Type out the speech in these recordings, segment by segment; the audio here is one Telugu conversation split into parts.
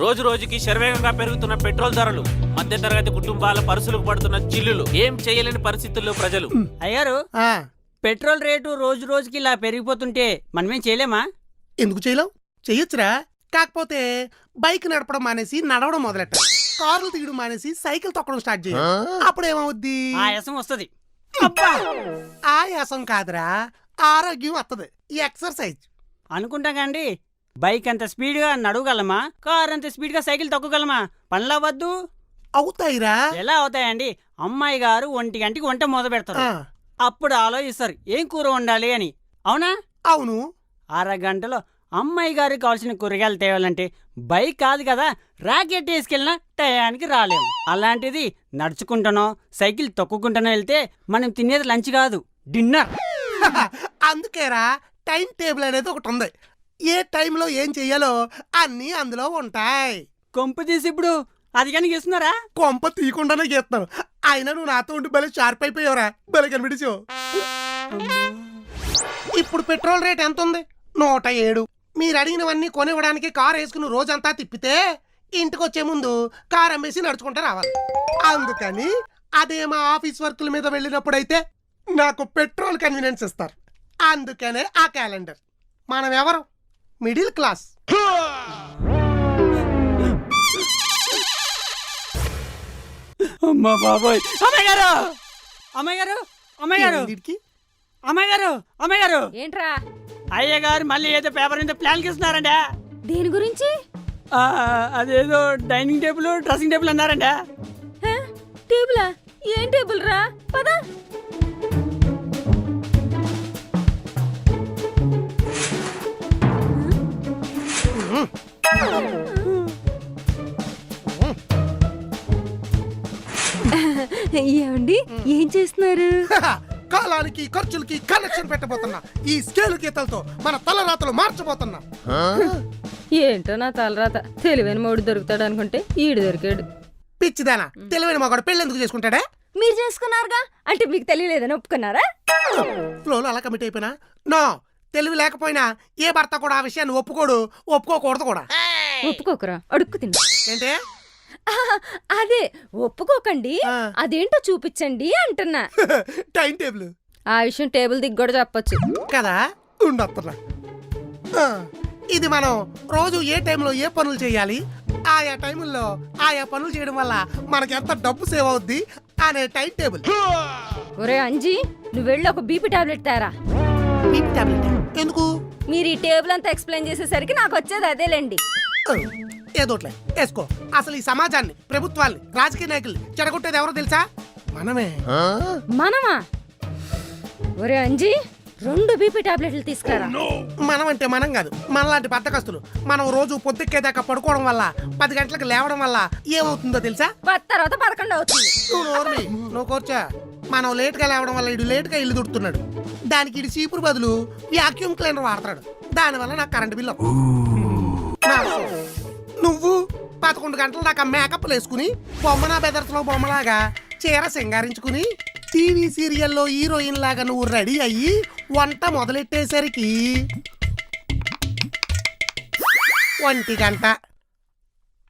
రోజు రోజుకి శరవేగంగా పెరుగుతున్న పెట్రోల్ ధరలు మధ్యతరగతి కుటుంబాల పరుసులకు పడుతున్న చిల్లులు. ఏం చేయలేని పరిస్థితుల్లో ప్రజలు. అయ్యారు ఆ, పెట్రోల్ రేటు రోజు రోజుకి ఇలా పెరిగిపోతుంటే మనమేం చేయలేమా? ఎందుకు చేయలేవు? చెయ్యొచ్చురా కాకపోతే బైక్ నడపడం మానేసి నడవడం మొదలెట్ట. కార్లు తీయడం మానేసి సైకిల్ తొక్కడం స్టార్ట్ చేయ. అప్పుడు ఏమవుద్ది ఆయాసం వస్తుంది. ఆయాసం కాదురా. ఆరోగ్యం వత్తది. ఎక్సర్సైజ్. అనుకుంటా కండి బైక్ అంత స్పీడ్గా నడవగలమా? కార్ అంత స్పీడ్గా సైకిల్ తొక్కగలమా? పనులు అవ్వద్దు అవుతాయిరా. ఎలా అవుతాయండి? అమ్మాయి గారు ఒంటి గంటకి వంట మొదలు పెడతారు. అప్పుడు ఆలోచిస్తారు ఏం కూర వండాలి అని. అవునా? అవును. అరగంటలో అమ్మాయి గారికి కావాల్సిన కూరగాయలు తేవాలంటే బైక్ కాదు కదా రాకెట్ వేసుకెళ్ళినా టయానికి రాలేము అలాంటిది నడుచుకుంటానో సైకిల్ తొక్కుకుంటానో వెళ్తే మనం తినేది లంచ్ కాదు డిన్నర్. అందుకేరా టైం టేబుల్ అనేది ఒకటి ఉంది. ఏ టైంలో ఏం చెయ్యాలో అన్నీ అందులో ఉంటాయి. కొంపు తీసి ఇప్పుడు అది కానీ ఇస్తున్నారా కొంప తీయకుండానే చేస్తున్నాను అయినా నువ్వు నాతో ఉండి భలే షార్ప్ అయిపోయావురా. భలే కనిపించావు. ఇప్పుడు పెట్రోల్ రేట్ ఎంత ఉంది నూట ఏడు. మీరు అడిగినవన్నీ కొనివ్వడానికి కార్ వేసుకుని రోజంతా తిప్పితే ఇంటికి వచ్చే ముందు కార్ అమ్మేసి నడుచుకుంటూ రావాలి. అందుకని అదే మా ఆఫీస్ వర్కుల మీద వెళ్ళినప్పుడైతే నాకు పెట్రోల్ కన్వీనియన్స్ ఇస్తారు. అందుకనే ఆ క్యాలెండర్. మనం ఎవరు మిడిల్ క్లాస్. అమ్మా బాబోయ్. అమ్మాయి గారు! అమ్మాయి గారు! అమ్మాయి గారు! అమ్మాయి గారు! అమ్మాయి గారు! ఏంట్రా? అయ్య గారు మళ్ళీ ఏదో పేపర్ మీద ప్లాన్ ఇస్తున్నారండి దేని గురించి? ఆ, అదేదో డైనింగ్ టేబుల్ డ్రెస్సింగ్ టేబుల్ అన్నారండి. హ? టేబులా? ఏం టేబుల్ రా? పద. ఏం చేస్తున్నారు? కాలానికి ఖర్చులకి కనెక్షన్ పెట్టబోతున్నా. ఈ స్కేల్ గీతలతో మన తలరాతలు మార్చబోతున్నా. ఏంటో నా తలరాత? తెలివైన మూడు దొరుకుతాడు అనుకుంటే ఈడు దొరికాడు. పిచ్చిదానా తెలివైన మగాడు పెళ్ళి ఎందుకు చేసుకుంటాడే? మీరు చేసుకున్నారుగా? అంటే మీకు తెలియలేదని ఒప్పుకున్నారా? ఫ్లోలో అలా కమిట్ అయిపోయినా? నో తెలివి లేకపోయినా ఏ భర్త కూడా ఆ విషయాన్ని ఒప్పుకోడు ఒప్పుకోకూడదు కూడా. ఒప్పుకోకరా అడుక్కు తిన్నా ఏంటే? అదే ఒప్పుకోకండి. అదేంటో చూపించండి అంటున్నా. టైం టేబుల్ ఆ విషయం టేబుల్ దిగి కూడా చెప్పొచ్చు. కదా ఉండొస్తున్నా ఇది మనం రోజు ఏ టైంలో ఏ పనులు చేయాలి? ఆయా టైముల్లో ఆయా పనులు చేయడం వల్ల మనకి ఎంత డబ్బు సేవ్ అవుద్ది అనే టైం టేబుల్ ఒరే అంజీ నువ్వు వెళ్ళి ఒక బీపీ టాబ్లెట్ తేరా. BP tablet? ఎందుకు? మీరు ఈ టేబుల్ అంతా ఎక్స్ప్లెయిన్ చేసేసరికి నాకు వచ్చేది అదేలేండి. ఏదోట్లే వేసుకో. అసలు ఈ సమాజాన్ని ప్రభుత్వాల్ని రాజకీయ నాయకుల్ని చెడగొట్టేది ఎవరో తెలుసా? మనమే. మనమా? ఒరే అంజీ రెండు బీపీ టాబ్లెట్లు తీసుకురా మనం అంటే మనం కాదు మనలాంటి బద్దకస్తులు. మనం రోజు పొద్దుక్కేదాకా పడుకోవడం వల్ల పది గంటలకు లేవడం వల్ల ఏమవుతుందో తెలుసా? పది తర్వాత పదకొండు అవుతుంది. నువ్వు నోర్మి నువ్వు కూర్చో. మనం లేట్గా లేవడం వల్ల ఇడు లేట్గా ఇల్లు దుడుతున్నాడు. దానికి ఇడు చీపురు బదులు వ్యాక్యూమ్ క్లీనర్ వాడతాడు. దానివల్ల నాకు కరెంట్ బిల్లు నువ్వు పదకొండు గంటల దాకా మేకప్లు వేసుకుని బొమ్మన బెదర్స్లో బొమ్మలాగా చీర సింగారించుకుని టీవీ సీరియల్లో హీరోయిన్ లాగా నువ్వు రెడీ అయ్యి వంట మొదలెట్టేసరికి ఒంటి గంట.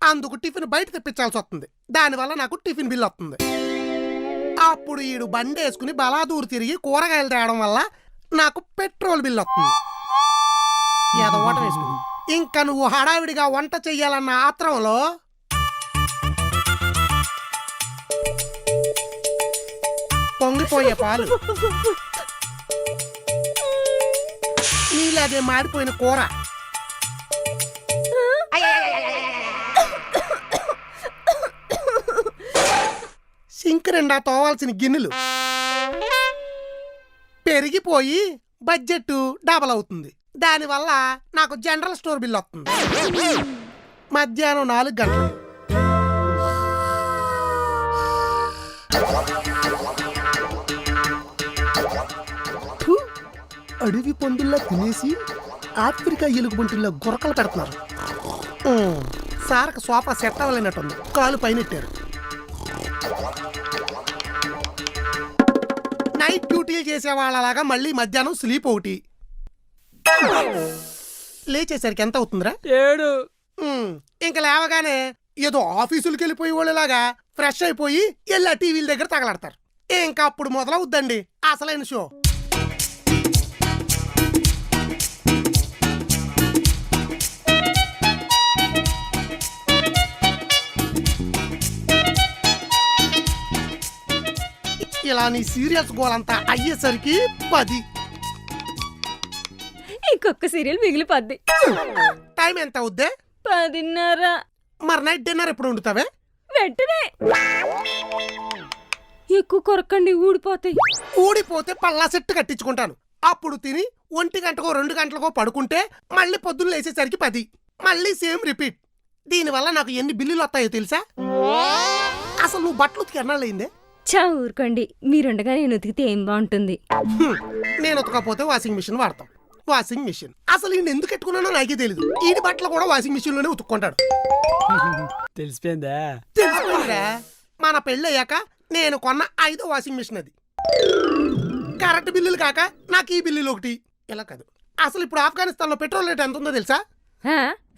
అందుకు టిఫిన్ బయట తెప్పించాల్సి వస్తుంది. దానివల్ల నాకు టిఫిన్ బిల్ వస్తుంది. అప్పుడు ఈడు బండి వేసుకుని బలాదూరు తిరిగి కూరగాయలు తేవడం వల్ల నాకు పెట్రోల్ బిల్ వస్తుంది. ఏదో ఓట వేసుకుని ఇంకా నువ్వు హడావిడిగా వంట చెయ్యాలన్న ఆత్రంలో పొంగిపోయే పాలు. నీలాగే మాడిపోయిన కూర. సింక్ రెండా తోవాల్సిన గిన్నెలు. పెరిగిపోయి బడ్జెట్ డబల్ అవుతుంది. దానివల్ల నాకు జనరల్ స్టోర్ బిల్ వస్తుంది. మధ్యాహ్నం నాలుగు గంటలు. అడవి పందుల్లా తినేసి ఆఫ్రికా ఎలుగుబంటుల్లో గురకలు పెడుతున్నారు. సారక సోఫా సెట్ అవ్వలేనట్టుంది. కాలు పైనెట్టారు. నైట్ డ్యూటీలు చేసే వాళ్ళలాగా మళ్ళీ మధ్యాహ్నం స్లీప్ ఒకటి. లేచేసరికి ఎంత అవుతుందిరా? ఏడు. ఇంకా లేవగానే ఏదో ఆఫీసులకు వెళ్ళిపోయి వాళ్ళలాగా ఫ్రెష్ అయిపోయి ఆ టీవీల దగ్గర తగలడతారు. ఇంకా అప్పుడు మొదలవుద్దండి. అసలైన షో. ఇలా నీ సీరియల్స్ గోలంతా అయ్యేసరికి పది. ఇంకొక సీరియల్ మిగిలిపోద్ది. టైం ఎంత అవుద్దే? పదిన్నర. మరి నైట్ డిన్నర్ ఎప్పుడు వండుతావే? వెంటనే. ఎక్కువ కొరకండి ఊడిపోతాయి. ఊడిపోతే పల్లా సెట్ కట్టించుకుంటాను. అప్పుడు తిని ఒంటి గంటకో రెండు గంటలకో పడుకుంటే మళ్ళీ పొద్దున్న లేచేసరికి పది. మళ్ళీ సేమ్ రిపీట్. దీనివల్ల నాకు ఎన్ని బిల్లులు వస్తాయో తెలుసా? అసలు నువ్వు బట్టలు ఎన్నాళ్ళయిందే చా ఊరుకోండి. మీరుండగా నేను ఉతికితే ఏం బాగుంటుంది. నేను ఉతకపోతే వాషింగ్ మిషన్ వాడతాం. Washing machine. అసలు ఈయన ఎందుకు పెట్టుకున్నానో నాకే తెలియదు ఈడి బట్టలు కూడా వాషింగ్ మిషన్లోనే ఉతుక్కుంటాడు. తెలిసిపోయిందా? తెలిసిపోయిందిరా. మన పెళ్ళయ్యాక నేను కొన్న ఐదో వాషింగ్ మిషన్ అది. కరెంట్ బిల్లులు కాక నాకు ఈ బిల్లులు ఒకటి. ఇలా కాదు. అసలు ఇప్పుడు ఆఫ్ఘనిస్తాన్లో పెట్రోల్ రేట్ ఎంత ఉందో తెలుసా?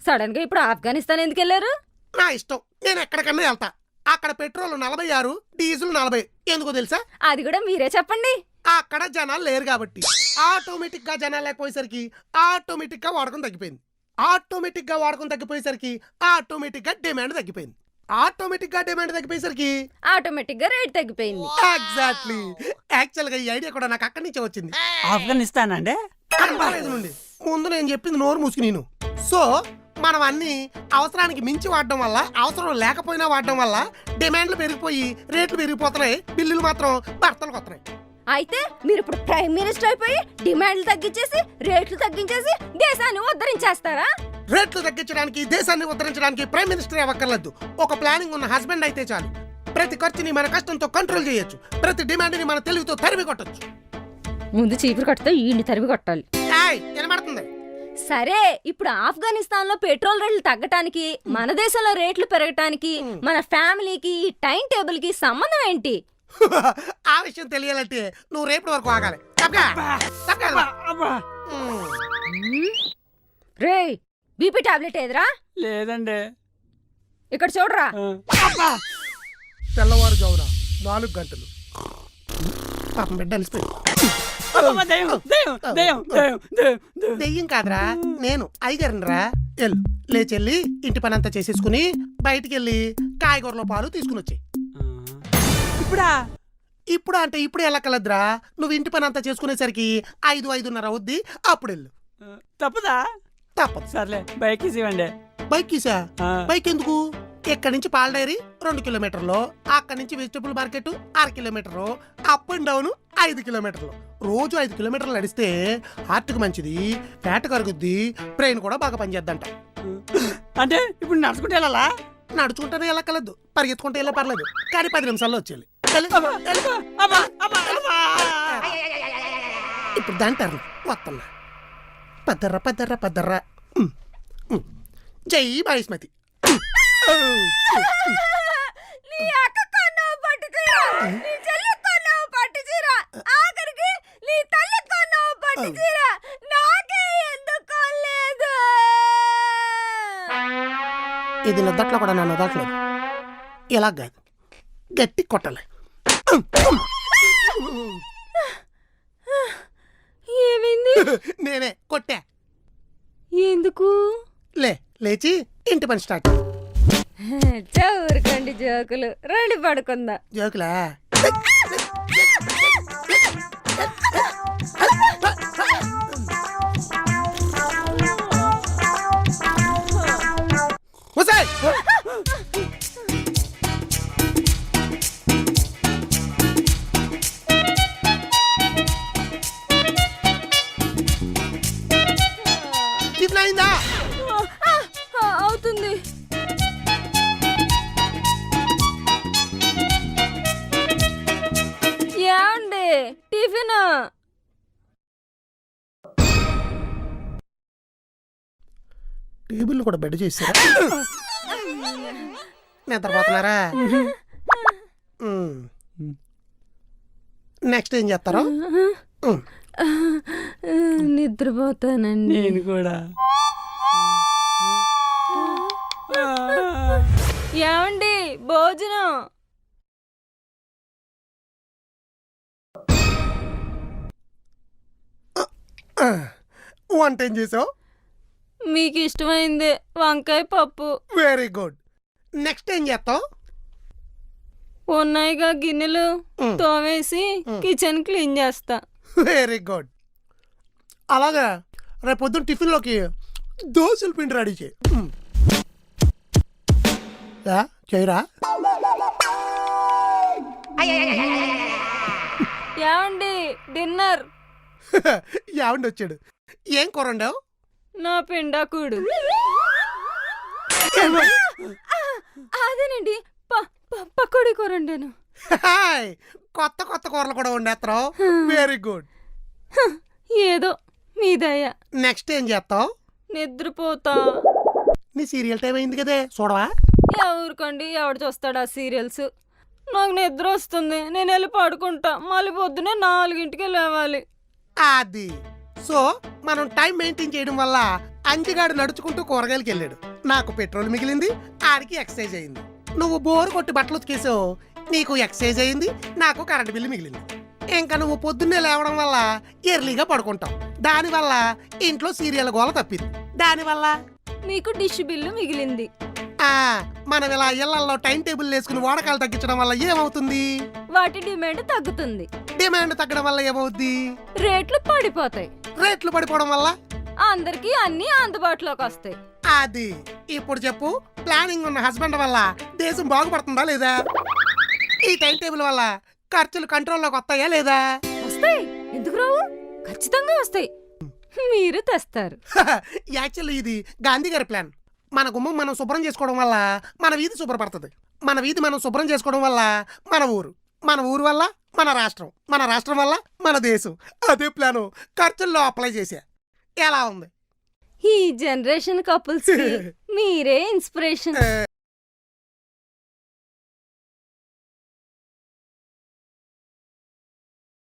సడన్గా ఇప్పుడు ఆఫ్ఘనిస్తాన్ ఎందుకు వెళ్ళారు? నా ఇష్టం. నేను ఎక్కడికన్నా వెళ్తా. అక్కడ పెట్రోల్ నలభై ఆరు డీజిల్ నలభై. ఎందుకో తెలుసా? అది కూడా మీరే చెప్పండి. అక్కడ జనాలు లేరు కాబట్టి. ఆటోమేటిక్గా జనాలు లేకపోయేసరికి ఆటోమేటిక్గా వాడకం తగ్గిపోయింది. ఆటోమేటిక్గా వాడకం తగ్గిపోయేసరికి ఆటోమేటిక్గా డిమాండ్ తగ్గిపోయింది. ఆటోమేటిక్గా డిమాండ్ తగ్గిపోయేసరికి ఆటోమేటిక్గా రేట్ తగ్గిపోయింది. ఎగ్జాక్ట్లీ. యాక్చువల్గా ఈ ఐడియా కూడా నాకు అక్కడి నుంచే వచ్చింది. ఆఫ్ఘనిస్తాన్ అండి నుండి. ముందు నేను చెప్పింది నోరు మూసుకుని నేను. సో మనం అన్ని అవసరానికి మించి వాడడం వల్ల అవసరం లేకపోయినా వాడడం వల్ల డిమాండ్లు పెరిగిపోయి రేట్లు పెరిగిపోతున్నాయి. బిల్లులు మాత్రం భర్తలకు వస్తున్నాయి. అయితే మీరు ఇప్పుడు ప్రైమ్ మినిస్టర్ అయిపోయి డిమాండ్లు తగ్గించేసి రేట్లు తగ్గించేసి దేశాన్ని ఉద్ధరించేస్తారా? రేట్లు తగ్గించడానికి దేశాన్ని ఉద్ధరించడానికి ప్రైమ్ మినిస్టర్ అవ్వక్కర్లేదు. ఒక ప్లానింగ్ ఉన్న హస్బెండ్ అయితే చాలు. ప్రతి ఖర్చుని మన కష్టంతో కంట్రోల్ చేయొచ్చు. ప్రతి డిమాండ్ని మన తెలివితో తరిమి కొట్టొచ్చు. ముందు చీపురు కట్టితే ఈయన్ని తరిమి కొట్టాలి. వినబడుతుంది? సరే ఇప్పుడు ఆఫ్ఘనిస్తాన్లో పెట్రోల్ రేట్లు తగ్గటానికి మన దేశంలో రేట్లు పెరగటానికి మన ఫ్యామిలీకి ఈ టైం టేబుల్కి సంబంధం ఏంటి? ఆ విషయం తెలియాలంటే నువ్వు రేపటి వరకు ఆగాలి. రే బీపీ టాబ్లెట్ ఏదిరా? లేదండి. ఇక్కడ చూడరా. ఆ. తెల్లవారుజామున నాలుగు గంటలు. పాపం బిడ్డ దయ్యం, కాదురా నేను అయ్యగారినిరా ఎల్లు లేచెల్లి ఇంటి పని అంతా చేసేసుకుని బయటికి వెళ్ళి కాయగూరలో పాలు తీసుకుని వచ్చి ఆ. ఇప్పుడా? ఇప్పుడు అంటే ఇప్పుడు వెళ్ళక్కలద్రా నువ్వు ఇంటి పని అంతా చేసుకునేసరికి ఐదు ఐదున్నర అవుద్ది అప్పుడు వెళ్ళు తప్పదా? తప్పదు. సర్లే బైక్ ఇసి ఇవ్వండి. బైక్ ఆ. బైక్ ఎందుకు? ఇక్కడి నుంచి పాల డైరీ? రెండు కిలోమీటర్లు. అక్కడి నుంచి వెజిటబుల్ మార్కెట్ అర కిలోమీటరు. అప్ అండ్ డౌన్ ఐదు కిలోమీటర్లు. రోజు ఐదు కిలోమీటర్లు నడిస్తే హార్ట్కి మంచిది ఫ్యాట్ కరుగుద్ది బ్రెయిన్ కూడా బాగా పనిచేద్దంట. అంటే ఇప్పుడు నడుచుకుంటే వెళ్ళాలా? నడుచుకుంటేనే వెళ్ళక్కర్లేదు పరిగెత్తుకుంటే వెళ్ళే పర్లేదు. కానీ పది నిమిషాల్లో వచ్చేయాలి. ఇప్పుడు దాని టర్న్ వస్తున్నా పద్దర్ర పద్దర్ర పద్దర్ర ఉమ్, ఉమ్. జై బాయిస్మతి నీ చీర నీ నీ ఇది నద్దట్లో కూడా నన్ను వదలట్లేదు. ఇలా కాదు గట్టి కొట్టాలి. ఏమైంది? నేనే కొట్టా. ఎందుకు? లే లేచి ఇంటి పని స్టార్ట్. చౌరకండి జోకులు. రండి పడుకుందా. జోకులా? వసాయ్ టిఫిన్ టేబుల్ కూడా బెడ్ చేశారా? నిద్రపోతున్నారా నెక్స్ట్ ఏం చేస్తారో. నిద్రపోతానండి. నేను కూడా. ఏమండి భోజనం? వంట ఏం చేసావు? మీకు ఇష్టమైంది వంకాయ పప్పు. Very good. నెక్స్ట్ ఏం చేస్తావు? ఉన్నాయిగా గిన్నెలు. తోమేసి కిచెన్ క్లీన్ చేస్తా. Very good. అలాగా రేపు పొద్దున్న టిఫిన్లోకి దోశల పిండి రెడీ చేయి. చేయరా? ఏమండి డిన్నర్? యావండి వచ్చాడు ఏం కూర నా పిండాకుడు. అదేనండి. పకోడీ కూర వండాను. కొత్త కొత్త కూరలు కూడా వండేస్తావు వెరీ గుడ్ ఏదో మీ దయ. నెక్స్ట్ ఏం చేస్తావు? నిద్రపోతా. నీ సీరియల్ టైం అయింది కదే చూడవా? ఎవరికండి ఎవడు చూస్తాడు ఆ సీరియల్స్? నాకు నిద్ర వస్తుంది నేను వెళ్ళి పడుకుంటా. మళ్ళీ పొద్దునే నాలుగింటికి లేవాలి. అది. సో మనం టైం మెయింటైన్ చేయడం వల్ల అంజిగాడు నడుచుకుంటూ కూరగాయలకి వెళ్ళాడు. నాకు పెట్రోల్ మిగిలింది ఆడికి ఎక్సైజ్ అయింది. నువ్వు బోరు కొట్టి బట్టలు ఉతికేసావు నీకు ఎక్సైజ్ అయింది నాకు కరెంట్ బిల్లు మిగిలింది. ఇంకా నువ్వు పొద్దున్నే లేవడం వల్ల ఎర్లీగా పడుకుంటావు. దానివల్ల ఇంట్లో సీరియల్ గోల తప్పింది. దానివల్ల మీకు డిష్ బిల్లు మిగిలింది. ఆ మనం ఇలా ఇళ్ళలో టైం టేబుల్ వేసుకుని వాడకాలు తగ్గించడం వల్ల ఏమవుతుంది? వాటి డిమాండ్ తగ్గుతుంది. డిమాండ్ తగ్గడం వల్ల ఏమవుద్ది? రేట్లు పడిపోతాయి. రేట్లు పడిపోవడం వల్ల? అందరికి అన్ని అందుబాటులోకి వస్తాయి. అది. ఇప్పుడు చెప్పు ప్లానింగ్ ఉన్న హస్బెండ్ వల్ల దేశం బాగుపడుతుందా లేదా? ఈ టైం టేబుల్ వల్ల ఖర్చులు కంట్రోల్లోకి వస్తాయా లేదా? వస్తాయి. ఎందుకు రావు? ఖచ్చితంగా వస్తాయి. మీరు తెస్తారు. యాక్చువల్లీ ఇది గాంధీ గారి ప్లాన్. మన గుమ్మం మనం శుభ్రం చేసుకోవడం వల్ల మన వీధి శుభ్రపడుతుంది. మన వీధి మనం శుభ్రం చేసుకోవడం వల్ల మన ఊరు. మన ఊరు వల్ల మన రాష్ట్రం. మన రాష్ట్రం వల్ల మన దేశం. అదే ప్లాను ఖర్చుల్లో అప్లై చేశా. ఎలా ఉంది? ఈ జనరేషన్ కపుల్స్ మీరే ఇన్స్పిరేషన్